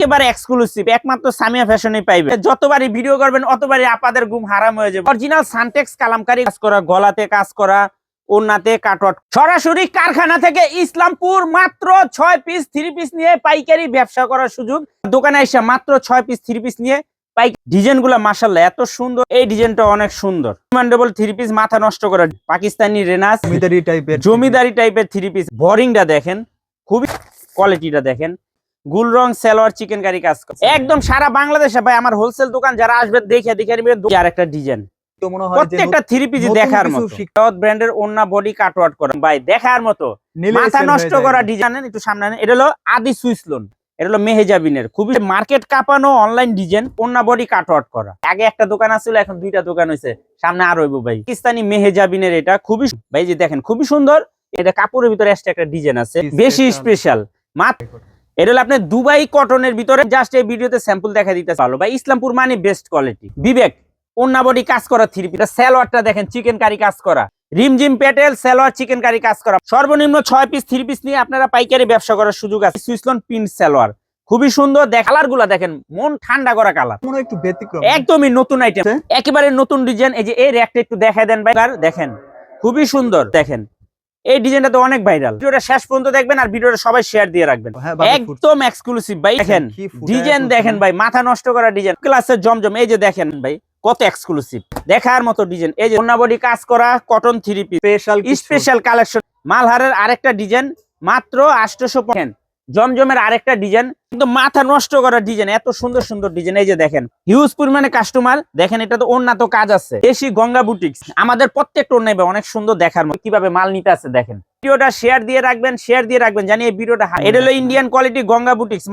একেবারে এক্সক্লুসিভ একমাত্র সামিয়া ফ্যাশনে পাইবে। যতবারই ভিডিও করবেন অতবারই আপাদের ঘুম হারাম হয়ে যাবে। অরিজিনাল সানটেক্স কালামকারী কাজ করা গলাতে কাজ করা ওনাতে কাটওয়াট। সরাসরি কারখানা থেকে ইসলামপুর মাত্র ছয় পিস থ্রি পিস নিয়ে পাইকারি ব্যবসা করার সুযোগ। দোকানে এসে মাত্র ছয় পিস থ্রি পিস নিয়ে পাই ডিজাইনগুলা মাসাল্লাহ এত সুন্দর। এই ডিজাইনটা অনেক সুন্দর। ডিমান্ডেবল থ্রি পিস মাথা নষ্ট করা। পাকিস্তানি রেনাস জমিদারি টাইপের জমিদারি টাইপের থ্রি পিস বোরিংটা দেখেন খুবই কোয়ালিটিটা দেখেন। গুল রং সেলোয়ার চিকেন কারি কাজ করে। একদম সারা বাংলাদেশে ভাই আমার হোলসেল দোকান যারা আসবে দেখে দেখে নিবেন আর একটা ডিজাইন মনে হয় প্রত্যেকটা থ্রি পিস দেখার মতো। ব্র্যান্ডের ওন্না বডি কাটওয়ার্ট ভাই দেখার মতো। মাথা নষ্ট করা ডিজাইন একটু সামনে এটা হলো আদি সুইস লোন এটা হলো মেহেজাবিনের। খুবই মার্কেট কাঁপানো অনলাইন ডিজাইন ওন্না বডি কাটওয়ার্ট করা। আগে একটা দোকান আছিল এখন দুইটা দোকান হয়েছে সামনে আর হইব ভাই। পাকিস্তানি মেহেজাবিনের এটা খুবই ভাই যে দেখেন খুবই সুন্দর। এটা কাপড়ের ভিতরে একটা ডিজাইন আছে। বেশি স্পেশাল মাত্র এটা হলো আপনি দুবাই কটনের ভিতরে জাস্ট এই ভিডিওতে স্যাম্পল দেখা দিতে ভালো ভাই ইসলামপুর মানে বেস্ট কোয়ালিটি বিবেক বডি কাজ করা থ্রি পিস স্যালোয়ারটা দেখেন চিকেন কারি কাজ করা। রিমজিম পেটেল সালোয়ার চিকেন কারি কাজ করা। সর্বনিম্ন ছয় পিস থ্রি পিস নিয়ে আপনারা পাইকারি ব্যবসা করার সুযোগ আছে। সুইসলন পিন সালোয়ার খুবই সুন্দর দেখ কালারগুলা দেখেন মন ঠান্ডা করা কালার মনে একটু ব্যতিক্রম। একদমই নতুন আইটেম আচ্ছা। একেবারে নতুন ডিজাইন এই যে এই র্যাকটা একটু দেখাই দেন ভাই। দেখেন খুবই সুন্দর। দেখেন এই ডিজাইনটা তো অনেক ভাইরাল ভিডিওটা শেষ পর্যন্ত দেখবেন আর ভিডিওটা সবাই শেয়ার দিয়ে রাখবেন। হ্যাঁ, একদম এক্সক্লুসিভ ভাই দেখেন ডিজাইন দেখেন ভাই মাথা নষ্ট করা ডিজাইন ক্লাসের জমজম এই যে দেখেন ভাই কত এক্সক্লুসিভ দেখার মতো ডিজাইন এই যে বডি কাজ করা cotton three piece special special collection মালহারের আরেকটা ডিজাইন মাত্র আটশোশো পয়েন্ট জমজমের আরেকটা ডিজাইন কিন্তু মাথা নষ্ট করা ডিজাইন এত সুন্দর সুন্দর ডিজাইন এই যে দেখেন হিউজ পরিমাণে কাস্টমার দেখেন এটা তো উন্নত কাজ আছে। দেশি গঙ্গা বুটিক্স আমাদের প্রত্যেকটা নেবে অনেক সুন্দর দেখার মতো। কীভাবে মাল নিতে আছে দেখেন। ভিডিওটা শেয়ার দিয়ে রাখবেন শেয়ার দিয়ে রাখবেন। জানি এই ভিডিওটা এটা হলো Indian quality Ganga boutiques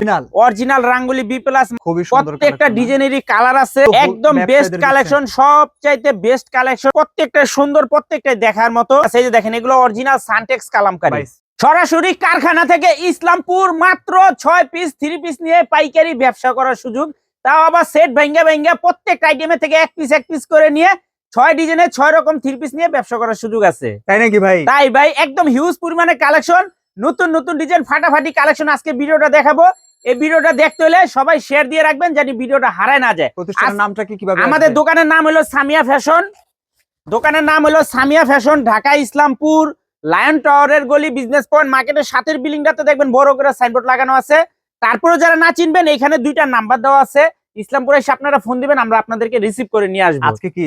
original Rangoli B plus প্রত্যেকটা ডিজাইনেরই কালার আছে। একদম বেস্ট কালেকশন সব চাইতে বেস্ট কালেকশন প্রত্যেকটা সুন্দর প্রত্যেকটা দেখার মতো। সেই যে দেখেন এগুলো অরিজিনাল সানটেক্স কালামকারী। সরাসরি কারখানা থেকে ইসলামপুর মাত্র ছয় পিস থ্রি পিস নিয়ে পাইকারি ব্যবসা করার সুযোগ। তাও আবার সেট ভেঙ্গে ভেঙ্গে প্রত্যেকটা আইটেমের থেকে এক পিস এক পিস করে নিয়ে ছয় ডিজাইনের ছয় রকম থ্রি পিস নিয়ে ব্যবসা করার সুযোগ আছে। তাই নাকি ভাই? তাই ভাই একদম হিউজ পরিমাণে কালেকশন নতুন নতুন ডিজাইন ফাটাফাটি কালেকশন আজকে ভিডিওটা দেখাবো। এই ভিডিওটা দেখতে হলে সবাই শেয়ার দিয়ে রাখবেন যাতে ভিডিওটা হারায় না যায়। প্রতিষ্ঠানের নামটা কি কীভাবে আমাদের দোকানের নাম হলো সামিয়া ফ্যাশন। দোকানের নাম হলো সামিয়া ফ্যাশন ঢাকা ইসলামপুর। লায়ন টাওয়ারের গলি বিজনেস পয়েন্ট মার্কেটের সাথের বিল্ডিংটাতে দেখবেন বড় করে সাইনবোর্ড লাগানো আছে। তারপরে যারা না চিনবেন এখানে দুইটা নাম্বার দেওয়া আছে। ইসলামপুরে এসে আপনারা ফোন দিবেন আমরা আপনাদেরকে রিসিভ করে নিয়ে আসব। আজকে কি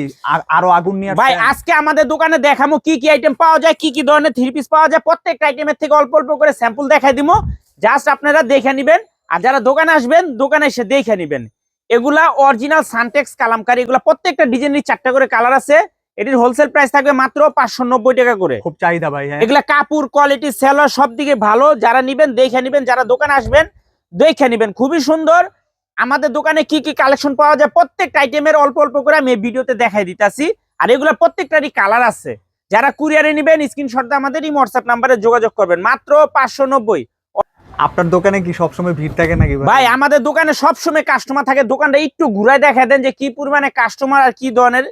আরও আগুন নিয়ে ভাই আজকে আমাদের দোকানে দেখামো কি কি আইটেম পাওয়া যায় কি কি ধরনের থ্রি পিস পাওয়া যায়। প্রত্যেকটা আইটেমের থেকে অল্প অল্প করে স্যাম্পল দেখাই দিবো জাস্ট আপনারা দেখে নিবেন আর যারা দোকানে আসবেন দোকানে এসে দেখে নিবেন। এগুলা অরিজিনাল সানটেক্স কালামকারী এগুলা প্রত্যেকটা ডিজাইনের চারটা করে কালার আছে। এটির হোলসেল প্রাইস থাকবে মাত্র পাঁচশো নব্বই টাকা করে। খুব চাহিদা ভাই হ্যাঁ। এগুলা কাপড় কোয়ালিটি সেলার সব দিকে ভালো। যারা নিবেন দেখে নিবেন যারা দোকানে আসবেন দেখে নিবেন। খুবই সুন্দর। আমাদের দোকানে কি কি কালেকশন পাওয়া যায় প্রত্যেকটা আইটেমের অল্প অল্প করে আমি ভিডিওতে দেখাই দিতাছি। আর এগুলা প্রত্যেকটারই কালার আছে। যারা কুরিয়ারে নিবেন স্ক্রিনশট আমাদের এই হোয়াটসঅ্যাপ নাম্বারে যোগাযোগ করবেন। মাত্র পাঁচশো নব্বই। আপনার দোকানে কি সবসময় ভিড় থাকে নাকি ভাই? আমাদের দোকানে সবসময় কাস্টমার থাকে। দোকানটা একটু ঘুরাই দেখা দেন যে কি পরিমাণে কাস্টমার আর কি ধরনের।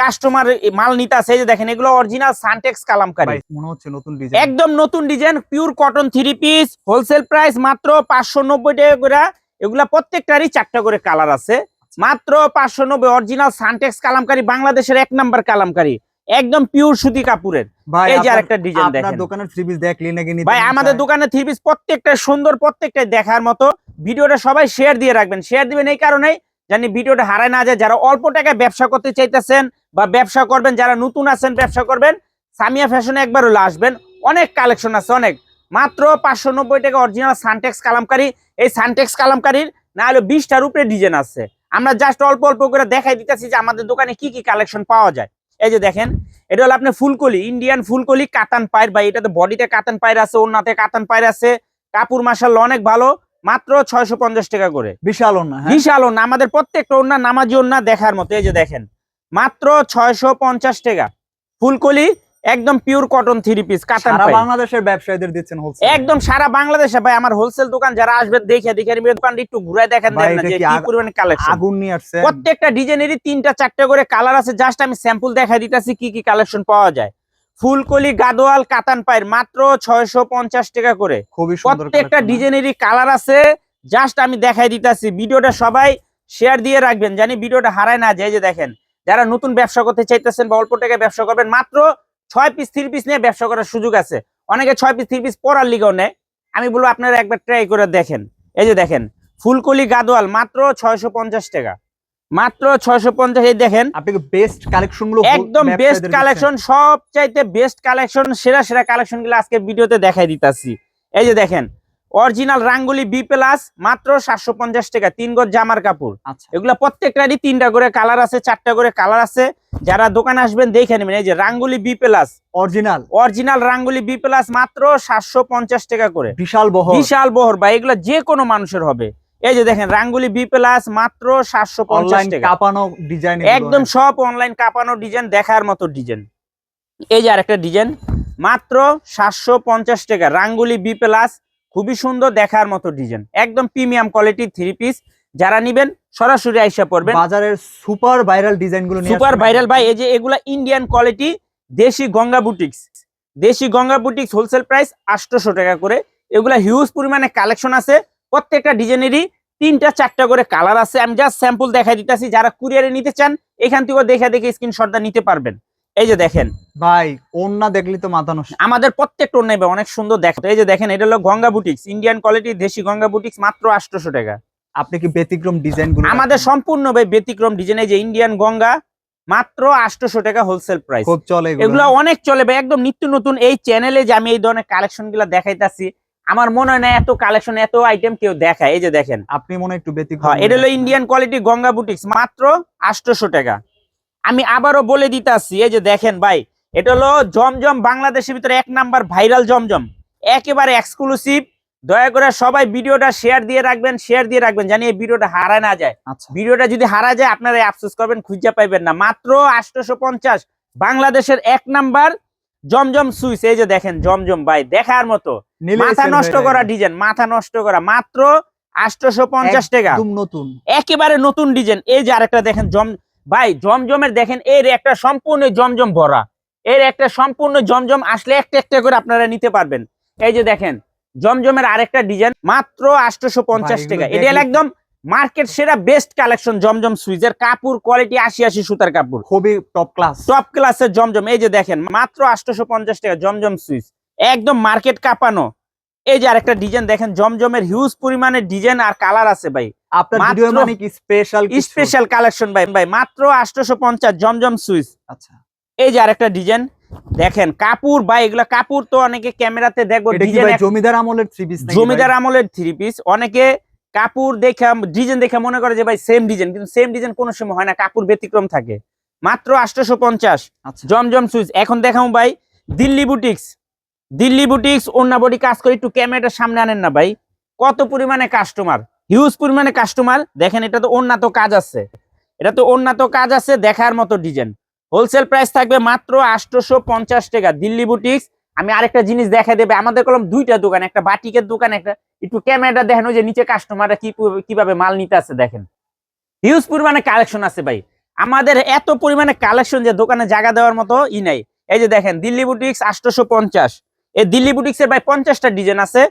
কাস্টমার মাল নিতে আছে যে দেখেন এগুলো অরিজিনাল সানটেক্স কালামকারী। মনে হচ্ছে নতুন ডিজাইন একদম নতুন design pure cotton three piece wholesale price মাত্র পাঁচশো নব্বই টাকা করে। এগুলা প্রত্যেকটারই চারটা করে কালার আছে। মাত্র পাঁচশো নব্বই অরিজিনাল সানটেক্স কালামকারী বাংলাদেশের এক নাম্বার কালামকারী। একদম পিওর সুতি কাপুরের এই যে আরেকটা ডিজাইন আপনার দেখেন। দোকানের থ্রি পিস দেখলে নাকি ভাই আমাদের দোকানে থ্রি পিস প্রত্যেকটা সুন্দর প্রত্যেকটা দেখার মতো। ভিডিওটা সবাই শেয়ার দিয়ে রাখবেন। শেয়ার দিবেন এই কারণেই জানি ভিডিওটা হারায় না যায়, যারা অল্প টাকায় ব্যবসা করতে চাইতেছেন বা ব্যবসা করবেন, যারা নতুন আছেন, ব্যবসা করবেন, সামিয়া ফ্যাশনে একবার হলে আসবেন। অনেক কালেকশন আছে, অনেক। মাত্র পাঁচশো নব্বই টাকা অরিজিনাল সানটেক্স কালামকারী। এই সানটেক্স কালামকারীর না হলে বিশটার উপরে ডিজাইন আছে। আমরা জাস্ট অল্প অল্প করে দেখাই দিতেছি যে আমাদের দোকানে কি কি কালেকশন পাওয়া যায়। এই যে দেখেন, এটা হলো আপনার ফুলকলি ইন্ডিয়ান ফুলকলি কাতান পায়ের বা এটাতে বডিতে কাতান পায়ের আছে ওনাতে কাতান পায়ের আছে। কাপুর মাসাল অনেক ভালো। মাত্র ছয়শো পঞ্চাশ টাকা করে। বিশাল না হ্যাঁ। বিশাল ওন্না আমাদের প্রত্যেকটা ওন্না নামাজি ওন্না দেখার মতো এই যে দেখেন। মাত্র ছয়শো পঞ্চাশ টাকা। ফুলকলি একদম পিওর কটন থ্রি পিস কাতান সারা বাংলাদেশের ব্যবসায়ীদের দিচ্ছেন হোলসেল একদম সারা বাংলাদেশে ভাই আমার হোলসেল দোকান যারা আসবে দেখে দেখে নিবে। দোকানটা একটু ঘুরায় দেখেন ভাই, দেন না এটা যে কি পরিমাণে কালেকশন আগুন নিয়ে আসছে। প্রত্যেকটা ডিজাইনেরই তিনটা চারটা করে কালার আছে। জাস্ট আমি স্যাম্পল দেখা দিতেছি কি কি কালেকশন পাওয়া যায়। ফুলকলি গাদোয়াল কাতান পায়ের মাত্র ছয়শো পঞ্চাশ টাকা করে। খুবই প্রত্যেকটা হ্যাঁ। ডিজাইনেরই কালার আছে। জাস্ট আমি দেখাই দিতেছি ভিডিওটা সবাই শেয়ার দিয়ে রাখবেন। জানি ভিডিওটা হারায় না যায় এই যে দেখেন। যারা নতুন ব্যবসা করতে চাইতেছেন বা অল্প টাকায় ব্যবসা করবেন মাত্র ছয় পিস থ্রি পিস নিয়ে ব্যবসা করার সুযোগ আছে। অনেকে ছয় পিস থ্রি পিস পড়ার লিগেও নেয়। আমি বলব আপনারা একবার ট্রাই করে দেখেন। এই যে দেখেন ফুলকলি গাদোয়াল মাত্র ছয়শো পঞ্চাশ টাকা। মাত্র ছয়শো পঞ্চাশ দেখেন। আপনি বেস্ট কালেকশনগুলো একদম বেস্ট কালেকশন সব চাইতে বেস্ট কালেকশন সেরা সেরা কালেকশনগুলো আজকে ভিডিওতে দেখাই দিতাছি। এই যে দেখেন অরিজিনাল রাঙ্গুলি বি প্লাস মাত্র সাতশো পঞ্চাশ টাকা তিন গজ জামার কাপড়। আচ্ছা। এগুলা প্রত্যেকটারই তিনটা করে কালার আছে চারটা করে কালার আছে। যারা দোকানে আসবেন দেখে নেবেন এই যে Rangoli B plus original original Rangoli B plus মাত্র সাতশো পঞ্চাশ টাকা করে। বিশাল বহর। বিশাল বহর বা এগুলো যে কোনো মানুষের হবে। এই যে দেখেন রাঙ্গুলি বি প্লাস মাত্র সাতশো পঞ্চাশ কাপানো ডিজাইন একদম সব অনলাইন কাপানো ডিজাইন দেখার মতো ডিজাইন এই যে আরেকটা ডিজাইন মাত্র সাতশো পঞ্চাশ টাকা। রাঙ্গুলি বি প্লাস খুবই সুন্দর দেখার মতো ডিজাইন একদম প্রিমিয়াম কোয়ালিটি থ্রি পিস যারা নিবেন সরাসরি আইসা পড়বেন। বাজারের সুপার ভাইরাল ডিজাইনগুলো সুপার ভাইরাল ভাই এই যে এগুলা ইন্ডিয়ান কোয়ালিটি দেশি গঙ্গা বুটিক্স দেশি গঙ্গা বুটিক্স হোলসেল প্রাইস আটশোশো টাকা করে। এগুলা হিউজ পরিমাণে কালেকশন আছে। প্রত্যেকটা ডিজাইনেরই তিনটা চারটা করে কালার আছে। আমি জাস্ট স্যাম্পল দেখাই দিতেছি যারা কুরিয়ারে নিতে চান এখান থেকেও দেখে দেখে স্ক্রিনশটটা নিতে পারবেন। এই যে দেখেন। ভাই ওন্না দেখলি তো মাথা নষ্ট। আমাদের প্রত্যেকটা নেবে অনেক সুন্দর দেখা এই যে দেখেন এটা হলো গঙ্গা বুটিক্স ইন্ডিয়ান কোয়ালিটি দেশি গঙ্গা বুটিক্স মাত্র আটশোশো টাকা। আপনি কি ব্যতিক্রম ডিজাইনগুলো আমাদের সম্পূর্ণ ভাই ব্যতিক্রম ডিজাইন এই যে ইন্ডিয়ান গঙ্গা মাত্র আটশোশো টাকা হোলসেল প্রাইস খুব চলে এগুলো। অনেক চলে ভাই একদম নিত্য নতুন। এই চ্যানেলে যে আমি এই ধরনের কালেকশনগুলা দেখাইতাছি আমার মনে হয় না এত কালেকশন এত আইটেম কেউ দেখায়। এই যে দেখেন। আপনি মনে একটু ব্যতিক্রম হ্যাঁ এটা হলো ইন্ডিয়ান কোয়ালিটি গঙ্গা বুটিক্স মাত্র আটশোশো টাকা। আমি আবারও বলে দিতাছি এই যে দেখেন ভাই এটা হলো জমজম বাংলাদেশের ভিতরে এক নাম্বার ভাইরাল জমজম। একেবারে এক্সক্লুসিভ দয়া করে সবাই ভিডিওটা শেয়ার দিয়ে রাখবেন শেয়ার দিয়ে রাখবেন জানি এই ভিডিওটা হারায় না যায়। আচ্ছা। ভিডিওটা যদি হারা যায় আপনারা আফসোস করবেন খুঁজে পাইবেন না। মাত্র আটশোশো পঞ্চাশ। বাংলাদেশের এক নাম্বার জমজম সুইচ এই যে দেখেন জমজম ভাই দেখার মতো। মাথা নষ্ট করা ডিজাইন মাথা নষ্ট করা মাত্র আটশোশো পঞ্চাশ টাকা নতুন। একেবারে নতুন ডিজাইন। এই যে আরেকটা দেখেন জম ভাই জমজমের দেখেন এর একটা সম্পূর্ণ জমজম ভরা। এর একটা সম্পূর্ণ জমজম আসলে একটা একটা করে আপনারা নিতে পারবেন। এই যে দেখেন জমজমের আরেকটা ডিজাইন মাত্র আটশোশো পঞ্চাশ টাকা। এটা একদম মার্কেট সেরা বেস্ট কালেকশন জমজম সুইজের কাপড় কোয়ালিটি আশি আশি সুতার কাপড়। খুবই টপ ক্লাস টপ ক্লাসের জমজম এই যে দেখেন মাত্র আটশোশো পঞ্চাশ টাকা জমজম সুইচ একদম মার্কেট কাঁপানো। এই যে আরেকটা ডিজাইন দেখেন জমজমের হিউজ পরিমাণে ডিজাইন আর কালার আছে ভাই। আপনার ভিডিও মানে কি স্পেশাল স্পেশাল কালেকশন ভাই ভাই মাত্র আটশোশো পঞ্চাশ জমজম সুইচ আচ্ছা। এই যে আরেকটা ডিজাইন দেখেন কাপড় ভাই এগুলা কাপড় তো অনেকে ক্যামেরাতে ভাই জমিদার আমলের থ্রি পিস জমিদার আমলের থ্রি পিস অনেকে কাপড় দেখে ডিজাইন দেখে মনে করে যে ভাই সেম ডিজাইন কিন্তু সেম ডিজাইন কোনো সময় হয় না কাপড় ব্যতিক্রম থাকে। মাত্র আটশোশো পঞ্চাশ আচ্ছা। জমজম সুইচ এখন দেখাও ভাই দিল্লি বুটিক্স দিল্লি বুটিক্স অন্য বডি কাজ করে একটু ক্যামেরাটার সামনে আনেন না ভাই। কত পরিমাণে কাস্টমার হিউজ পরিমাণে কাস্টমার দেখেন এটা তো অন্য কাজ আছে। এটা তো অন্য কাজ আছে দেখার মতো ডিজাইন হোলসেল প্রাইস থাকবে মাত্র আটশোশো পঞ্চাশ টাকা। দিল্লি বুটিক্স আমি আরেকটা জিনিস দেখা দেবে। আমাদের কলম দুইটা দোকান, একটা বাটিকের দোকান, একটা একটু ক্যামেরাটা দেখেন, ওই যে নিচে কাস্টমাররা কি কীভাবে মাল নিতে আছে দেখেন। হিউজ পরিমাণে কালেকশন আছে ভাই। আমাদের এত পরিমাণে কালেকশন যে দোকানে জায়গা দেওয়ার মতো ই নাই। এই যে দেখেন, দিল্লি বুটিক্স আটশোশো পঞ্চাশ। এই দিল্লি বুটিক্স এর ভাই পঞ্চাশটা ডিজাইন আছে,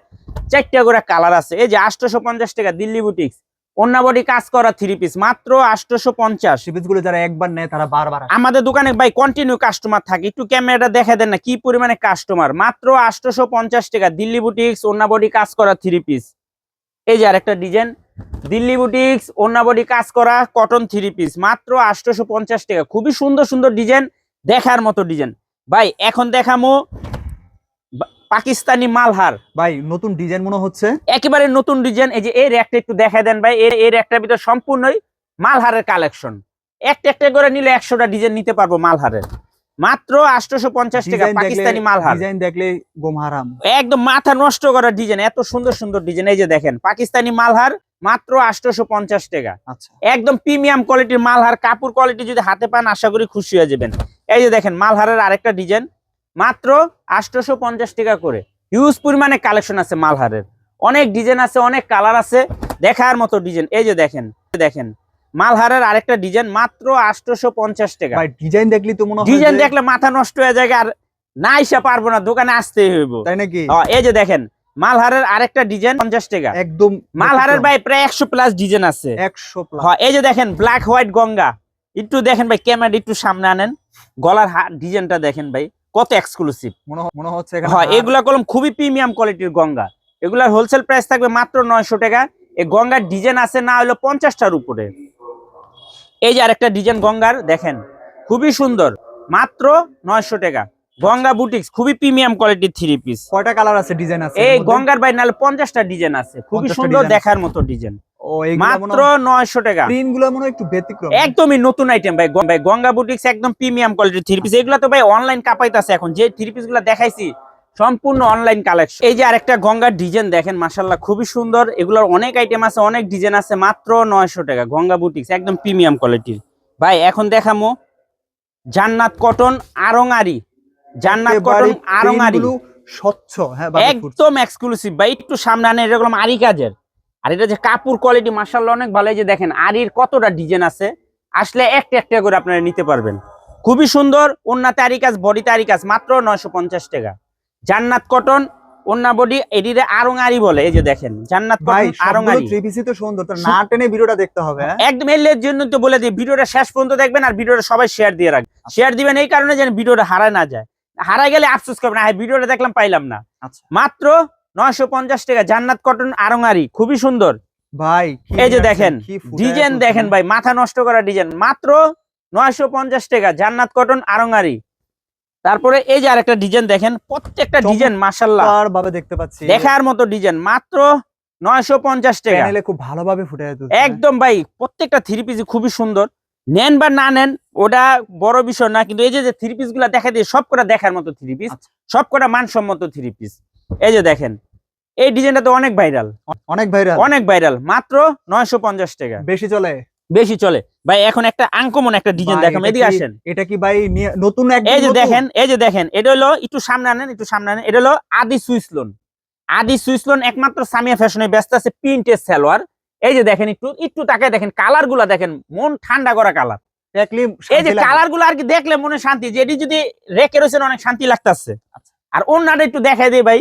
চারটা করে কালার আছে। এই যে আটশোশো পঞ্চাশ টাকা দিল্লি বুটিক্স অন্য বডি কাজ করা থ্রি পিস মাত্র আটশোশো পঞ্চাশ। গুলো যারা একবার নেয় তারা বারবার আমাদের দোকানে ভাই কন্টিনিউ কাস্টমার থাকে। একটু ক্যামেরাটা দেখা দেন না কি পরিমাণে কাস্টমার মাত্র আটশোশো পঞ্চাশ টাকা। দিল্লি বুটিক্স অন্য বডি কাজ করা থ্রি পিস এই যে আরেকটা ডিজাইন দিল্লি বুটিক্স অন্য বডি কাজ করা কটন থ্রি পিস মাত্র আটশোশো পঞ্চাশ টাকা। খুবই সুন্দর সুন্দর ডিজাইন দেখার মতো ডিজাইন ভাই এখন দেখামো পাকিস্তানি মালহার। ভাই নতুন ডিজাইন মনে হচ্ছে। একেবারে নতুন ডিজাইন এই যে এর একটা একটু দেখা দেন ভাই এর এর একটার ভিতর সম্পূর্ণই মালহারের কালেকশন। একটা একটা করে নিলে একশোটা ডিজাইন নিতে পারব মালহারের। মাত্র আটশোশো পঞ্চাশ টাকা পাকিস্তানি মালহার। ডিজাইন দেখলে গোম হারাম। একদম মাথা নষ্ট করা ডিজাইন এত সুন্দর সুন্দর ডিজাইন এই যে দেখেন পাকিস্তানি মালহার মাত্র আটশোশো পঞ্চাশ টাকা। আচ্ছা। একদম প্রিমিয়াম কোয়ালিটির মালহার কাপড় কোয়ালিটি যদি হাতে পান আশা করি খুশি হয়ে যাবেন। এই যে দেখেন মালহারের আরেকটা ডিজাইন মাত্র আটশোশো পঞ্চাশ টাকা করে। হিউজ পরিমাণে কালেকশন আছে মালহারের। অনেক ডিজাইন আছে অনেক কালার আছে। দেখার মতো ডিজাইন এই যে দেখেন দেখেন। মালহারের আরেকটা ডিজাইন মাত্র আটশোশো পঞ্চাশ টাকা ডিজাইন দেখলি তো মনে ডিজাইন দেখলে মাথা নষ্ট হয়ে যায় আর না ইসা পারব না দোকানে আসতেই হইব। তাই নাকি? এই যে দেখেন মালহারের আরেকটা ডিজাইন পঞ্চাশ টাকা। একদম মালহারের ভাই প্রায় একশো প্লাস ডিজাইন আছে। একশো হ্যাঁ এই যে দেখেন ব্ল্যাক হোয়াইট গঙ্গা। একটু দেখেন ভাই ক্যামেরা একটু সামনে আনেন। গলার ডিজাইনটা দেখেন ভাই। কত এক্সক্লুসিভ মনে হচ্ছে হ্যাঁ এগুলা কলম খুবই প্রিমিয়াম কোয়ালিটির গঙ্গা। এগুলার হোলসেল প্রাইস থাকবে মাত্র নয়শো টাকা। এই গঙ্গার ডিজাইন আছে না হলো পঞ্চাশটার উপরে। এই যে আরেকটা ডিজাইন গঙ্গার দেখেন খুবই সুন্দর। মাত্র নয়শো টাকা। গঙ্গা বুটিক্স খুবই প্রিমিয়াম কোয়ালিটির থ্রি পিস কয়টা কালার আছে ডিজাইন আছে এই গঙ্গার বাই নাহলে পঞ্চাশটা ডিজাইন আছে। খুবই সুন্দর দেখার মতো ডিজাইন মাত্র টাকা। প্রিন্ট মনে একটু ব্যতিক্রম। একদমই নতুন আইটেম ভাই। ভাই গঙ্গা বুটিক্স একদম প্রিমিয়াম কোয়ালিটির থ্রি পিস এগুলো তো ভাই অনলাইন কাপাইতাছে এখন। যে থ্রি দেখাইছি সম্পূর্ণ অনলাইন কালেকশন এই যে আরেকটা গঙ্গার ডিজাইন দেখেন খুবই সুন্দর। এগুলোর অনেক আইটেম আছে অনেক ডিজাইন আছে মাত্র নয়শো টাকা। গঙ্গা বুটিক্স একদম প্রিমিয়াম কোয়ালিটির ভাই এখন দেখামো জান্নাত কটন আরঙারি। জান্নাত কটন আরঙারি। স্বচ্ছ হ্যাঁ একদম এক্সক্লুসিভ ভাই। একটু সামনে আনে এরকম আরি কাজের। আর এটা যে কাপড় কোয়ালিটি মার্শাল্লাহ অনেক ভালো। যে দেখেন আরির কতটা ডিজাইন আছে? আসলে একটা একটা করে আপনারা নিতে পারবেন। খুবই সুন্দর ওন্না তারি কাজ বডি তারি কাজ মাত্র নয়শো পঞ্চাশ টাকা। জান্নাত কটন ওন্না বডি এডিরে আরং আরি বলে। এই যে দেখেন জান্নাত কটন তো সুন্দর তো না টেনে ভিডিওটা দেখতে হবে হ্যাঁ? একদম এর জন্য তো বলে দিই ভিডিওটা শেষ পর্যন্ত দেখবেন আর ভিডিওটা সবাই শেয়ার দিয়ে রাখবেন। শেয়ার দিবেন এই কারণে যেন ভিডিওটা হারায় না যায়। হারায় গেলে আফসোস করবেন হ্যাঁ ভিডিওটা দেখলাম পাইলাম না। আচ্ছা। মাত্র নয়শো পঞ্চাশ টাকা জান্নাত কটন আরঙারি খুবই সুন্দর। ভাই এই যে দেখেন ডিজাইন দেখেন ভাই মাথা নষ্ট করা ডিজাইন। মাত্র নয়শো পঞ্চাশ টাকা জান্নাত কটন আরঙারি তারপরে এই যে আরেকটা ডিজাইন দেখেন প্রত্যেকটা ডিজাইন মাসাল্লাহ ভাবে দেখতে পাচ্ছি। দেখার মতো ডিজাইন মাত্র নয়শো পঞ্চাশ টাকা। খুব ভালোভাবে ফুটে একদম ভাই প্রত্যেকটা থ্রি পিস খুবই সুন্দর। নেন বা না নেন ওটা বড় বিষয় না কিন্তু এই যে থ্রি পিসগুলা দেখা দিয়ে সব কটা দেখার মতো থ্রি পিস আচ্ছা। সব কটা মানসম্মত থ্রি পিস এই যে দেখেন এই ডিজাইনটা তো অনেক ভাইরাল অনেক ভাইরাল অনেক ভাইরাল মাত্র নয়শো পঞ্চাশ টাকা। বেশি চলে। বেশি চলে। ভাই এখন একটা আনকমন একটা ডিজাইন দেখাম এদিকে আসেন। এটা কি ভাই নতুন এই যে দেখেন এই যে দেখেন এটা হলো একটু সামনে আনেন একটু সামনে আনেন। এটা হলো আদি সুইস লোন। আদি সুইস লোন একমাত্র সামিয়া ফ্যাশনে ব্যস্ত আছে প্রিন্টের সালোয়ার। এই যে দেখেন একটু একটু তাকে দেখেন কালারগুলা দেখেন মন ঠান্ডা করা কালার। দেখলি এই যে কালারগুলো আর কি দেখলে মনে শান্তি যে এটি যদি রেখে রয়েছেন অনেক শান্তি লাগতেছে। আচ্ছা। আর অন্যটা একটু দেখাই দেই ভাই।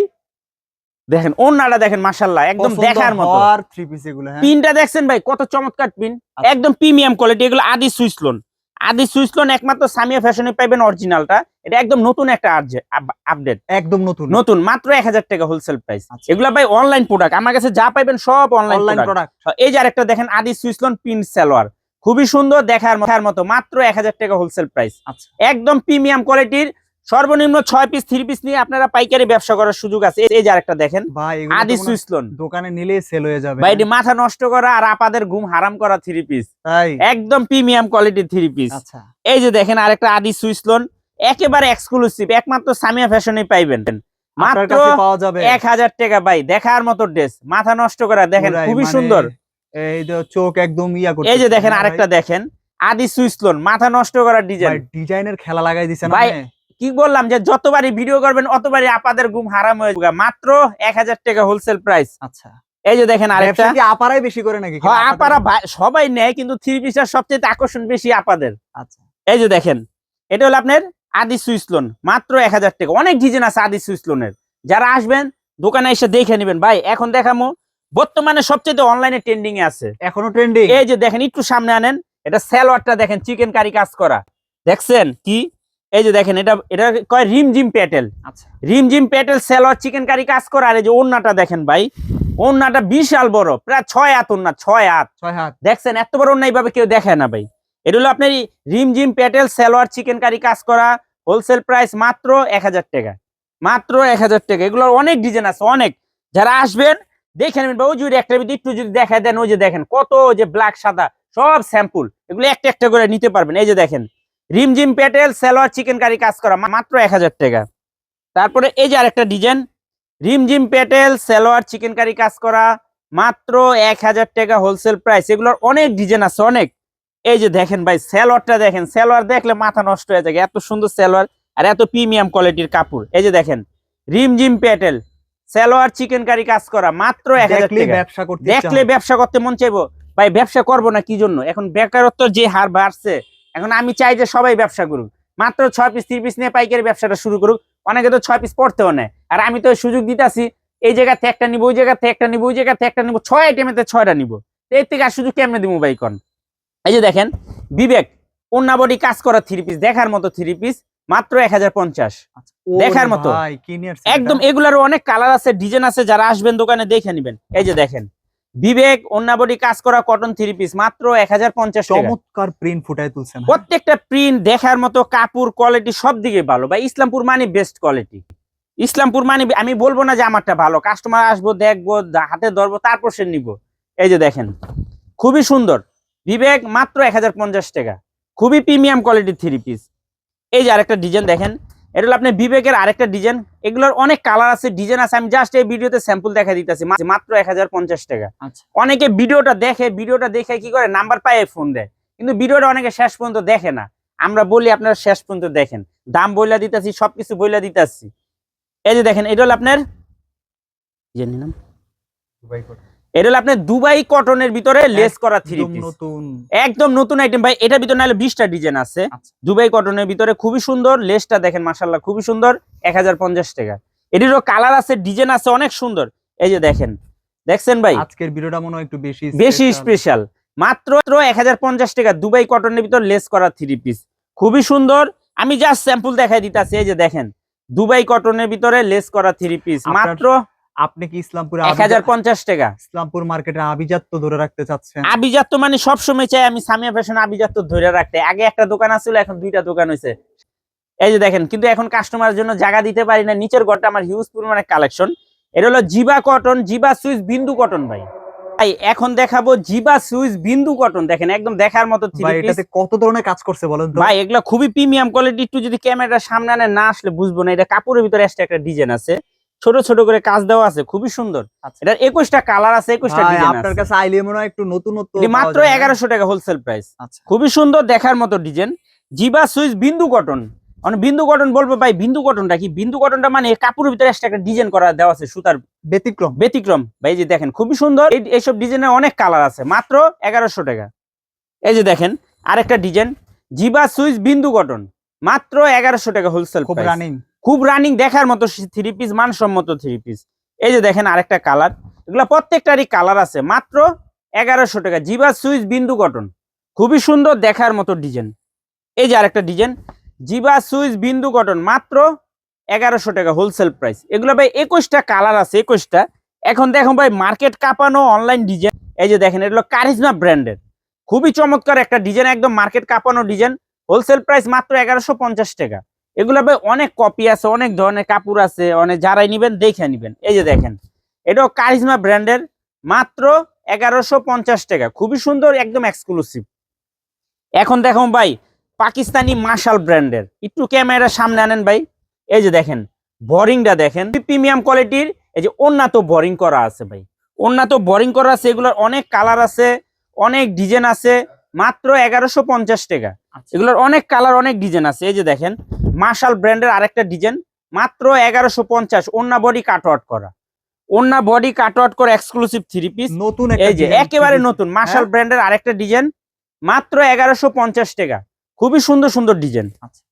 দেখেন অন্যটা দেখেন মাসাল্লাহ একদম দেখার মতো। হওয়ার থ্রি পিস এগুলো হ্যাঁ। পিনটা দেখছেন ভাই কত চমৎকার পিন। আচ্ছা। একদম প্রিমিয়াম কোয়ালিটি এগুলো Adi Swiss lawn Adi Swiss lawn একমাত্র সামিয়া ফ্যাশনে পাইবেন অরিজিনালটা এটা একদম নতুন একটা আপডেট একদম নতুন। নতুন মাত্র এক হাজার টাকা হোলসেল প্রাইস। এগুলা ভাই অনলাইন প্রোডাক্ট আমার কাছে যা পাইবেন সব অনলাইন প্রোডাক্ট এই যে আরেকটা দেখেন আদি সুইস লোন পিন সালোয়ার খুবই সুন্দর দেখার মতো মাত্র এক হাজার টাকা হোলসেল প্রাইস আচ্ছা। একদম প্রিমিয়াম কোয়ালিটির সর্বনিম্ন ছয় পিস থ্রি পিস নিয়ে আপনারা পাইকারি ব্যবসা করার সুযোগ আছে। এই- যে আরেকটা দেখেন। আদি তো সুইস লোন দোকানে নিলে সেল হয়ে যাবে ভাই এটি মাথা নষ্ট করা আর আপাদের ঘুম হারাম করা থ্রি পিস একদম প্রিমিয়াম কোয়ালিটির থ্রি পিস আচ্ছা। এই যে দেখেন আরেকটা আদি সুইস লোন একেবারে এক্সক্লুসিভ একমাত্র সামিয়া ফ্যাশনে পাইবেন। মাত্র পাওয়া যাবে। এক হাজার টাকা ভাই দেখার মতো ড্রেস মাথা নষ্ট করা দেখেন খুবই মানে সুন্দর। এই যে চোখ একদম ইয়া এই যে দেখেন আরেকটা দেখেন আদি সুইস লোন মাথা নষ্ট করা ডিজাইন ডিজাইনের খেলা লাগাই দিছে ভাই, মানে? কি বললাম যে যতবারই ভিডিও করবেন অতবারই আপাদের ঘুম হারাম হয়ে যাবে। মাত্র এক হাজার টাকা হোলসেল প্রাইস আচ্ছা। এই যে দেখেন আরেকটা। আপারাই বেশি করে নাকি হ্যাঁ, আপারা সবাই নেয় কিন্তু থ্রি পিসের সবচেয়ে আকর্ষণ বেশি আপাদের। আচ্ছা। এই যে দেখেন এটা হলো আপনার আদি সুইস লোন মাত্র এক হাজার টাকা। অনেক ডিজাইন আছে আদি সুইস লোনের যারা আসবেন দোকানে এসে দেখে নেবেন। ভাই এখন দেখামো বর্তমানে সবচেয়ে অনলাইনে ট্রেন্ডিং এ আছে। এখনও ট্রেন্ডিং এই যে দেখেন একটু সামনে আনেন। এটা স্যালোয়ারটা দেখেন চিকেন কারি কাজ করা। দেখছেন কি? এই যে দেখেন এটা এটা কয়? রিম জিম প্যাটেল। আচ্ছা। Rimjhim Patel salwar chicken curry কাজ করা। আর এই যে ওন্নাটা দেখেন ভাই ওন্নাটা বিশাল বড় প্রায় ছয় হাত ওন্না ছয় হাত। ছয় হাত। দেখছেন এত বড় অন্য এইভাবে কেউ দেখে না ভাই। এটা হলো আপনার Rimjhim Patel salwar chicken curry কাজ করা। হোলসেল প্রাইস মাত্র এক হাজার টাকা। মাত্র এক হাজার টাকা। এগুলোর অনেক ডিজাইন আছে অনেক। যারা আসবেন দেখে নেবেন বা ওই যদি একটা একটু যদি দেখা দেন ওই যে দেখেন কত যে ব্ল্যাক সাদা সব স্যাম্পল এগুলো একটা একটা করে নিতে পারবেন। এই যে দেখেন Rimjhim Patel salwar chicken curry কাজ করা মাত্র এক হাজার টাকা। তারপরে এই যে আরেকটা design Rimjhim Patel salwar chicken curry কাজ করা মাত্র এক হাজার টাকা হোলসেল প্রাইস। এগুলোর অনেক ডিজাইন আছে অনেক। এই যে দেখেন ভাই সালোয়ারটা দেখেন সালোয়ার দেখলে মাথা নষ্ট হয়ে যায় এত সুন্দর সালোয়ার আর এত প্রিমিয়াম কোয়ালিটির কাপড়। এই যে দেখেন Rimjhim Patel salwar chicken curry কাজ করা মাত্র এক হাজার টাকা। ব্যবসা করতে দেখলে ব্যবসা করতে মন চাইব। ভাই ব্যবসা করব না কি জন্য? এখন বেকারত্ব যে হার বাড়ছে এখন আমি চাই যে সবাই ব্যবসা করুক। মাত্র ছয় পিস তিন পিস নিয়ে পাইকারি ব্যবসাটা শুরু করুক। অনেকে তো ছয় পিস পড়তেও নেয়। আর আমি তো সুযোগ দিতেছি এই জায়গাতে একটা নিবো ওই জায়গাতে একটা নিবো ওই জায়গাতে একটা নিবো ছয় আইটেমেতে ছয়টা নিবো। এর থেকে আর শুধু কেমনে দিব বাইকন এই যে দেখেন বিবেক অন্যাবডি কাজ করা থ্রি পিস দেখার মতো থ্রি পিস মাত্র এক হাজার পঞ্চাশ। দেখার মতো। একদম এটা? এগুলারও অনেক কালার আছে ডিজাইন আছে যারা আসবেন দোকানে দেখে নিবেন। এই যে দেখেন বিবেক অন্যাবডি কাজ করা কটন থ্রি পিস মাত্র এক হাজার পঞ্চাশ চমৎকার প্রিন্ট ফুটায় তুলছেন হ্যাঁ? প্রত্যেকটা প্রিন্ট দেখার মতো কাপড় কোয়ালিটি সব দিকে ভালো। বা ইসলামপুর মানে বেস্ট কোয়ালিটি ইসলামপুর মানে আমি বলব না যে আমারটা ভালো। কাস্টমার আসব দেখব হাতে ধরবো তারপর সে নিব। এই যে দেখেন খুবই সুন্দর। বিবেক মাত্র এক হাজার পঞ্চাশ টাকা। খুবই প্রিমিয়াম কোয়ালিটির থ্রি পিস এই যে আরেকটা ডিজাইন দেখেন এটা হলো আপনি বিবেকের আরেকটা ডিজাইন এগুলোর অনেক কালার আছে ডিজাইন আছে। আমি জাস্ট এই ভিডিওতে স্যাম্পল দেখা দিতেছি। মাত্র এক হাজার পঞ্চাশ টাকা। আচ্ছা। অনেকে ভিডিওটা দেখে ভিডিওটা দেখে কি করে? নাম্বার পায় ফোন দেয়। কিন্তু ভিডিওটা অনেকে শেষ পর্যন্ত দেখে না। আমরা বলি আপনারা শেষ পর্যন্ত দেখেন। দাম বইলা দিতেছি সবকিছু বইলা দিতেছি। এই যে দেখেন এটা হলো আপনার জানি না দুবাই করে। এটা হলো আপনার দুবাই কটনের ভিতরে লেস করা থ্রি একদম পিস নতুন। একদম নতুন আইটেম ভাই এটার ভিতরে নাহলে বিশটা ডিজাইন আছে। আচ্ছা। দুবাই কটনের ভিতরে খুবই সুন্দর। লেসটা দেখেন মাসাল্লাহ খুবই সুন্দর। এক টাকা। এটিরও কালার আছে ডিজাইন আছে অনেক সুন্দর। এই যে দেখেন দেখছেন ভাই? আজকের ভিডিওটা মনে হয় একটু বেশি বেশি স্পেশাল মাত্র এক হাজার পঞ্চাশ টাকা দুবাই কটনের ভিতর লেস করা থ্রি পিস খুবই সুন্দর। আমি জাস্ট স্যাম্পল দেখাই দিতেছি এই যে দেখেন। দুবাই কটনের ভিতরে লেস করা থ্রি পিস মাত্র আপনি কি ইসলামপুরে হাজার পঞ্চাশ টাকা। ইসলামপুর মার্কেটে আভিজাত্য ধরে রাখতে চাচ্ছেন? আবিজাত্য মানে সবসময় চাই আমি সামিয়া ফ্যাশন আবিজাত্য ধরে রাখতে। আগে একটা দোকান আছিল এখন দুইটা দোকান হয়েছে এই যে দেখেন কিন্তু এখন কাস্টমারের জন্য জায়গা দিতে পারি না। নিচের ঘরটা আমার হিউজ পরিমাণে কালেকশন এটা হলো জিবা কটন জিবা সুইচ বিন্দু কটন ভাই। ভাই এখন দেখাবো জিবা সুইচ বিন্দু কটন দেখেন একদম দেখার মতো এটাতে কত ধরনের কাজ করছে বলেন ভাই এগুলো খুবই প্রিমিয়াম কোয়ালিটি একটু যদি ক্যামেরার সামনে আনে না আসলে বুঝব না। এটা কাপড়ের ভিতরে একটা ডিজাইন আছে। ছোট ছোট করে কাজ দেওয়া আছে খুবই সুন্দর। আচ্ছা। এটার একুশটা কালার আছে একুশটা আপনার কাছে আইলে মনে হয় একটু নতুনত্ব মাত্র? এগারোশো টাকা হোলসেল প্রাইস আচ্ছা। খুবই সুন্দর দেখার মতো ডিজাইন জিবা সুইচ বিন্দু কটন। মানে বিন্দু কটন বলব ভাই বিন্দু কটনটা কি? বিন্দু কটনটা মানে কাপড়ের ভিতরে একটা ডিজাইন করা দেওয়া আছে সুতার ব্যতিক্রম। ব্যতিক্রম। ভাই এই যে দেখেন খুবই সুন্দর। এইসব ডিজাইনের অনেক কালার আছে মাত্র এগারোশো টাকা। এই যে দেখেন আরেকটা ডিজাইন জিবা সুইচ বিন্দু কটন। মাত্র এগারোশো টাকা হোলসেল খুব রানিং খুব রানিং দেখার মতো থ্রি পিস মানসম্মত থ্রি পিস এই যে দেখেন আরেকটা কালার এগুলো প্রত্যেকটারই কালার আছে, মাত্র এগারোশো টাকা। জিবা সুইচ বিন্দু কটন খুবই সুন্দর দেখার মতো ডিজাইন এই যে আরেকটা ডিজাইন জিবা সুইচ বিন্দু কটন মাত্র এগারোশো টাকা হোলসেল প্রাইস এগুলো ভাই একুশটা কালার আছে, একুশটা। এখন দেখুন ভাই মার্কেট কাঁপানো অনলাইন ডিজাইন এই যে দেখেন এগুলো কারিজমা ব্র্যান্ডের খুবই চমৎকার একটা ডিজাইন একদম মার্কেট কাঁপানো ডিজাইন হোলসেল প্রাইস মাত্র এগারোশো টাকা। এগুলো ভাই অনেক কপি আছে, অনেক ধরনের কাপড় আছে, অনেক যারাই নিবেন দেখে নিবেন। এই যে দেখেন, এটাও কারিজমা ব্র্যান্ডের মাত্র এগারোশো পঞ্চাশ টাকা। খুবই সুন্দর, একদম এক্সক্লুসিভ এখন দেখুন ভাই, পাকিস্তানি মার্শাল ব্র্যান্ডের একটু ক্যামেরা সামনে আনেন ভাই। এই যে দেখেন বোরিংটা দেখেন। প্রিমিয়াম কোয়ালিটির এই যে উন্নত বোরিং করা আছে ভাই। উন্নত বোরিং করা আছে, এগুলোর অনেক কালার আছে, অনেক ডিজাইন আছে। মাত্র এগারোশো পঞ্চাশ টাকা। এগুলোর অনেক কালার অনেক ডিজাইন আছে। এই যে দেখেন মার্শাল ব্র্যান্ডের আরেকটা ডিজাইন মাত্র এগারোশো পঞ্চাশ। ওন্না বডি কাট আউট করা। ওন্না বডি কাট আউট করা এক্সক্লুসিভ থ্রি পিস নতুন এই যে একেবারে নতুন। মার্শাল? ব্র্যান্ডের আরেকটা ডিজাইন মাত্র এগারোশো পঞ্চাশ টাকা। খুবই সুন্দর সুন্দর ডিজাইন আচ্ছা।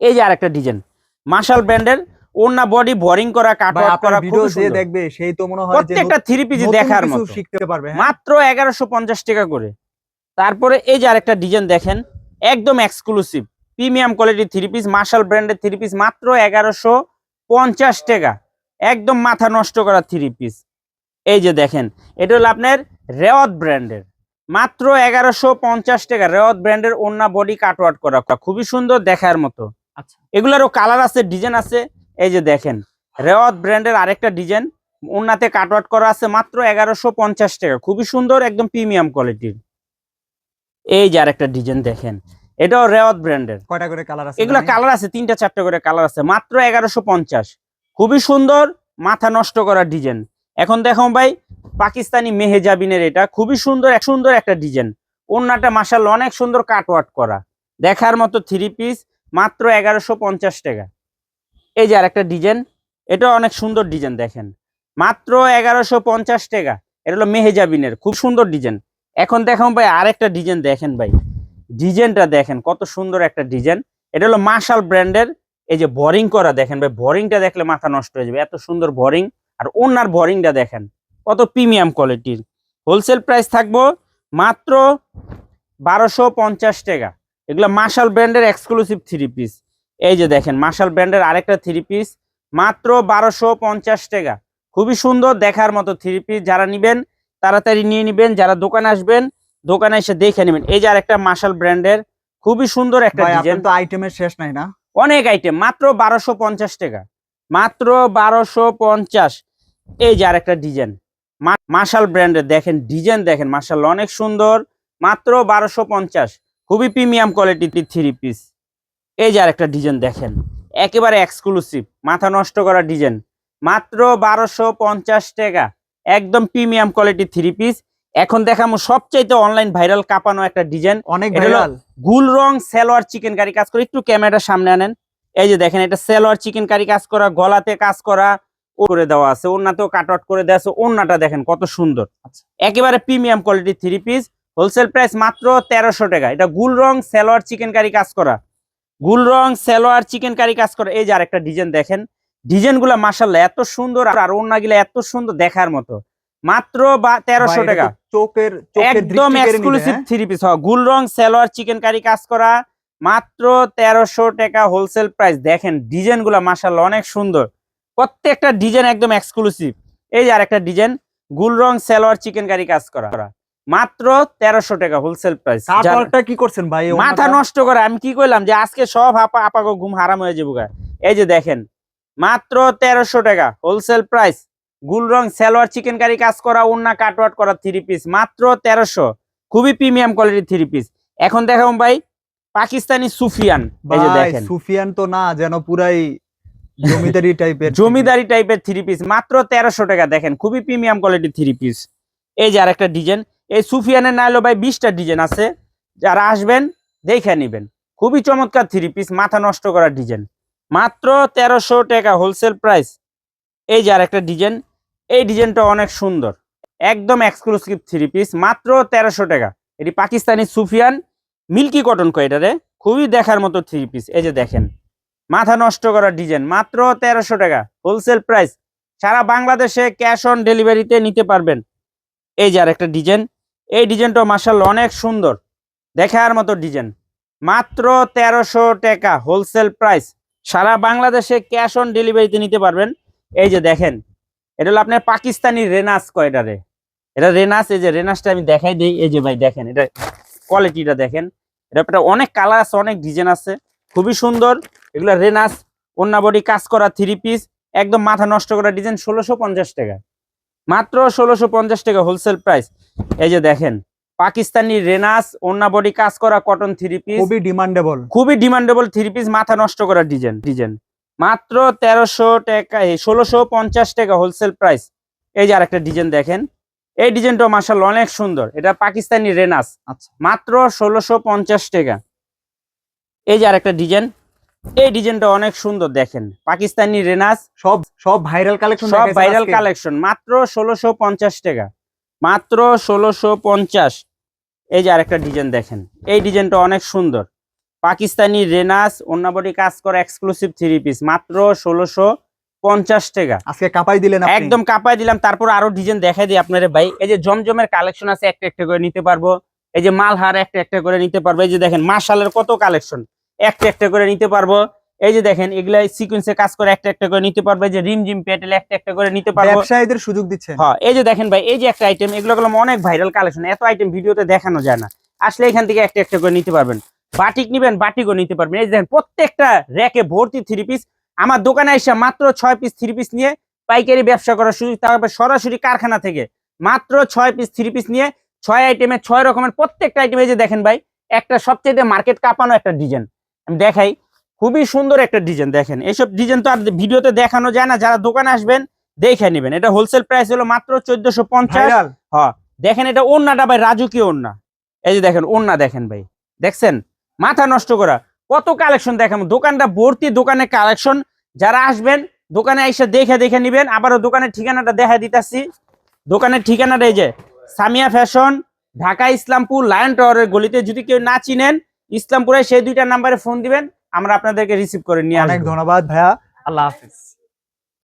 এই যে আরেকটা ডিজাইন মার্শাল ব্র্যান্ডের ওন্না বডি বোরিং করা কাট আউট করা সুন্দর। দেখবে সেই তো মনে হয় প্রত্যেকটা থ্রি পিস দেখার মতো। শিখতে পারবে হ্যাঁ? মাত্র এগারোশো পঞ্চাশ টাকা করে। তারপরে এই যে আরেকটা ডিজাইন দেখেন একদম exclusive premium quality three piece Marshal ব্র্যান্ডের থ্রি পিস মাত্র এগারোশো পঞ্চাশ টাকা। একদম মাথা নষ্ট করা থ্রি পিস এই যে দেখেন এটা হলো আপনার রেওয়াত ব্র্যান্ডের। মাত্র এগারোশো পঞ্চাশ টাকা রেওয়াত ব্র্যান্ডের অন্য বডি কাটওয়ার্ট করা। খুবই সুন্দর দেখার মতো। আচ্ছা। এগুলারও কালার আছে ডিজাইন আছে। এই যে দেখেন রেওয়াত ব্র্যান্ডের আরেকটা ডিজাইন ওনাতে কাটওয়ার্ট করা আছে মাত্র এগারোশো পঞ্চাশ টাকা। খুবই সুন্দর একদম প্রিমিয়াম কোয়ালিটির এই যে আরেকটা ডিজাইন দেখেন। এটাও রেওয়াত ব্র্যান্ডের। কয়টা করে কালার আছে এগুলা? কালার আছে তিনটা চারটা করে কালার আছে মাত্র এগারোশো পঞ্চাশ। খুবই সুন্দর মাথা নষ্ট করা ডিজাইন। এখন দেখো ভাই পাকিস্তানি মেহেজাবিনের এটা খুবই সুন্দর এক সুন্দর একটা ডিজাইন। ওনাটা মাসাল অনেক সুন্দর কাটওয়ার্ট করা। দেখার মতো থ্রি পিস মাত্র এগারোশো পঞ্চাশ টাকা। এই যে আরেকটা ডিজাইন এটা অনেক সুন্দর ডিজাইন দেখেন। মাত্র এগারোশো পঞ্চাশ টাকা। এটা হলো মেহেজাবিনের খুব সুন্দর ডিজাইন। এখন দেখুন ভাই, আরেকটা ডিজাইন দেখেন ভাই। ডিজাইনটা দেখেন, কত সুন্দর একটা ডিজাইন এটা হলো মার্শাল ব্র্যান্ডের এই যে বোরিং করা, দেখেন ভাই বোরিংটা দেখলে মাথা নষ্ট হয়ে যাবে। এত সুন্দর বোরিং আর ওনার বোরিংটা দেখেন, কত প্রিমিয়াম কোয়ালিটির হোলসেল প্রাইস থাকব মাত্র বারোশো পঞ্চাশ টাকা। এগুলো মার্শাল ব্র্যান্ডের এক্সক্লুসিভ থ্রি পিস এই যে দেখেন মার্শাল ব্র্যান্ডের আরেকটা থ্রি পিস মাত্র বারোশো পঞ্চাশ টাকা। খুবই সুন্দর দেখার মতো থ্রি পিস যারা নিবেন তাড়াতাড়ি নিয়ে নিবেন যারা দোকানে আসবেন দোকানে এসে দেখে নেবেন। এই যে আরেকটা মার্শাল ব্র্যান্ডের খুবই সুন্দর একটা ডিজাইন তো আইটেমের শেষ নাই না? অনেক আইটেম মাত্র বারোশো পঞ্চাশ টাকা। মাত্র বারোশো পঞ্চাশ। এই যে আরেকটা ডিজাইন মার্শাল ব্র্যান্ডের দেখেন ডিজাইন দেখেন মার্শাল অনেক সুন্দর। মাত্র বারোশো পঞ্চাশ। খুবই প্রিমিয়াম কোয়ালিটি থ্রি পিস এই যে আর একটা ডিজাইন দেখেন। একেবারে এক্সক্লুসিভ মাথা নষ্ট করা ডিজাইন মাত্র বারোশো পঞ্চাশ টাকা। একদম প্রিমিয়াম কোয়ালিটির থ্রি পিস। এখন দেখামো সবচাইতে অনলাইন ভাইরাল কাঁপানো একটা ডিজাইন অনেক ভাইরাল গুল রং সেলোয়ার চিকেন কারি কাজ করে। একটু ক্যামেরাটার সামনে আনেন। এই যে দেখেন এটা সেলোয়ার চিকেন কারি কাজ করা গলাতে কাজ করা করে দেওয়া আছে। ওনাতেও কাট আউট করে দেওয়া আছে। ওনাটা দেখেন কত সুন্দর। আচ্ছা। একেবারে প্রিমিয়াম কোয়ালিটির থ্রি পিস। হোলসেল প্রাইস মাত্র তেরোশো টাকা। এটা গুল রং সেলোয়ার চিকেন কারি কাজ করা। গুল রং সেলোয়ার চিকেন কারি কাজ করা। এই যে আরেকটা ডিজাইন দেখেন। ডিজাইনগুলা মাসাল্লাহ এত সুন্দর আর ওনাগুলা এত সুন্দর দেখার মতো। মাত্র বা তেরোশো টাকা। চোখের একদম এক্সক্লুসিভ? থ্রি পিস গুল রং সালোয়ার চিকেন কারি কাজ করা। মাত্র তেরোশো টাকা হোলসেল প্রাইস দেখেন ডিজাইনগুলা মাসাল্লাহ অনেক সুন্দর। প্রত্যেকটা ডিজাইন একদম এক্সক্লুসিভ এই যে আর একটা ডিজাইন গুল রং সালোয়ার চিকেন কারি কাজ করা। মাত্র তেরোশো টাকা হোলসেল প্রাইস কি করছেন ভাই মাথা নষ্ট করে। আমি কি করলাম যে আজকে সব আপা আপাকে ঘুম হারাম হয়ে যাব। এই যে দেখেন মাত্র তেরোশো টাকা। হোলসেল প্রাইস গুল রং সালোয়ার চিকেন কারি কাজ করা ওন্না কাটওয়ার্ট করা থ্রি পিস মাত্র তেরোশো। খুবই প্রিমিয়াম কোয়ালিটির থ্রি পিস এখন দেখাবো ভাই পাকিস্তানি সুফিয়ান। সুফিয়ান তো না যেন পুরাই জমিদারি টাইপের জমিদারি টাইপের থ্রি পিস মাত্র তেরোশো টাকা দেখেন। খুবই প্রিমিয়াম কোয়ালিটির থ্রি পিস এই যে আরেকটা ডিজাইন এই সুফিয়ানের নাইলো ভাই বিশটা ডিজাইন আছে। যারা আসবেন দেখে নিবেন। খুবই চমৎকার থ্রি পিস মাথা নষ্ট করা ডিজাইন মাত্র তেরোশো টাকা হোলসেল প্রাইস এই যে আর একটা ডিজাইন এই ডিজাইনটা অনেক সুন্দর। একদম এক্সক্লুসিভ থ্রি পিস মাত্র তেরোশো টাকা। এটি পাকিস্তানি সুফিয়ান মিল্কি কটন কয়টারে খুবই দেখার মতো থ্রি পিস এই যে দেখেন, মাথা নষ্ট করা ডিজাইন মাত্র তেরোশো টাকা হোলসেল প্রাইস সারা বাংলাদেশে ক্যাশ অন ডেলিভারিতে নিতে পারবেন। এই যে আর একটা ডিজাইন এই ডিজাইনটা মার্শাল অনেক সুন্দর। দেখার মতো ডিজাইন মাত্র তেরোশো টাকা হোলসেল প্রাইস সারা বাংলাদেশে ক্যাশ অন ডেলিভারিতে নিতে পারবেন। এই যে দেখেন, এটা হলো আপনার পাকিস্তানি রেনাস কয়টারে এটা রেনাস, এই যে রেনাসটা আমি দেখাই দিই। এই যে ভাই দেখেন, এটা কোয়ালিটিটা দেখেন। এটা একটা অনেক কালার আছে, অনেক ডিজাইন আছে। খুবই সুন্দর। এগুলো রেনাস বডি কাজ করা থ্রি পিস একদম মাথা নষ্ট করা ডিজাইন ষোলোশো পঞ্চাশ টাকা। মাত্র ষোলোশো পঞ্চাশ টাকা হোলসেল প্রাইস এই যে দেখেন পাকিস্তানি রেনাস অন্য বডি কাজ করা কটন থ্রি পিস খুবই ডিমান্ডেবল খুবই ডিমান্ডেবল থ্রি পিস মাথা নষ্ট করা ডিজাইন ডিজাইন মাত্র তেরোশো টাকা ষোলোশো পঞ্চাশ টাকা হোলসেল প্রাইস এই যে আরেকটা ডিজাইন দেখেন। এই ডিজাইনটা মার্শাল অনেক সুন্দর। এটা পাকিস্তানি রেনাস। আচ্ছা। মাত্র ষোলোশো পঞ্চাশ টাকা। এই যে আরেকটা ডিজাইন এই ডিজাইনটা অনেক সুন্দর দেখেন। পাকিস্তানি রেনাস। সব সব ভাইরাল কালেকশন সব ভাইরাল কালেকশন মাত্র ষোলোশো পঞ্চাশ টাকা। মাত্র ষোলোশো পঞ্চাশ। এই যে আরেকটা ডিজাইন দেখেন। এই ডিজাইনটা অনেক সুন্দর। পাকিস্তানি রেনাস অন্যবডি কাজ করা এক্সক্লুসিভ থ্রি পিস মাত্র ষোলোশো পঞ্চাশ টাকা। আজকে কাপাই দিলেন। একদম কাপায় দিলাম। তারপর আরও ডিজাইন দেখাই দিই আপনারে ভাই। এই যে জমজমের কালেকশন আছে একটা একটা করে নিতে পারব। এই যে মালহার একটা একটা করে নিতে পারব। এই যে দেখেন মার্শালের কত কালেকশন। একটা একটা করে নিতে পারব। এই যে দেখেন এগুলা সিকুয়েন্সে কাজ করে একটা একটা করে নিতে পারবে যে রিম জিম পেটেল একটা একটা করে নিতে পারবে। ব্যবসায়ীদের সুযোগ দিচ্ছেন। হ্যাঁ এই যে দেখেন ভাই এই যে একটা আইটেম এগুলো হলো অনেক ভাইরাল কালেকশন এত আইটেম ভিডিওতে দেখানো যায় না। আসলে এখান থেকে একটা একটা করে নিতে পারবেন। বাটিক নিবেন বাটিকও নিতে পারবেন। এই দেখেন প্রত্যেকটা র্যাকে ভর্তি থ্রি পিস আমার দোকানে এসে মাত্র ছয় পিস থ্রি পিস নিয়ে পাইকারি ব্যবসা করার সুযোগ তারপর সরাসরি কারখানা থেকে মাত্র ছয় পিস থ্রি পিস নিয়ে ছয় আইটেমে ছয় রকমের প্রত্যেকটা আইটেম এই যে দেখেন ভাই একটা সবচেয়ে মার্কেট কাঁপানো একটা ডিজাইন আমি দেখাই খুবই সুন্দর একটা ডিজাইন দেখেন। এইসব ডিজাইন তো আর ভিডিওতে দেখানো যায় না যারা দোকানে আসবেন দেখে নেবেন। এটা হোলসেল প্রাইস হলো মাত্র চোদ্দশো পঞ্চাশ। ভাইরাল। দেখেন এটা ওন্নাটা ভাই রাজকীয় ওন্না এই যে দেখেন ওন্না দেখেন ভাই। দেখছেন? মাথা নষ্ট করা। কত কালেকশন দেখেন দোকানটা ভর্তি দোকানে কালেকশন যারা আসবেন দোকানে এসে দেখে দেখে নিবেন। আবারও দোকানের ঠিকানাটা দেখা দিতেছি। দোকানের ঠিকানাটা এই যে সামিয়া ফ্যাশন ঢাকা ইসলামপুর লায়ন টাওয়ারের গলিতে যদি কেউ না চিনেন ইসলামপুরে সেই দুইটা নাম্বারে ফোন দিবেন। আমরা আপনাদেরকে রিসিভ করে নিয়ে অনেক ধন্যবাদ ভাইয়া। আল্লাহ হাফিজ।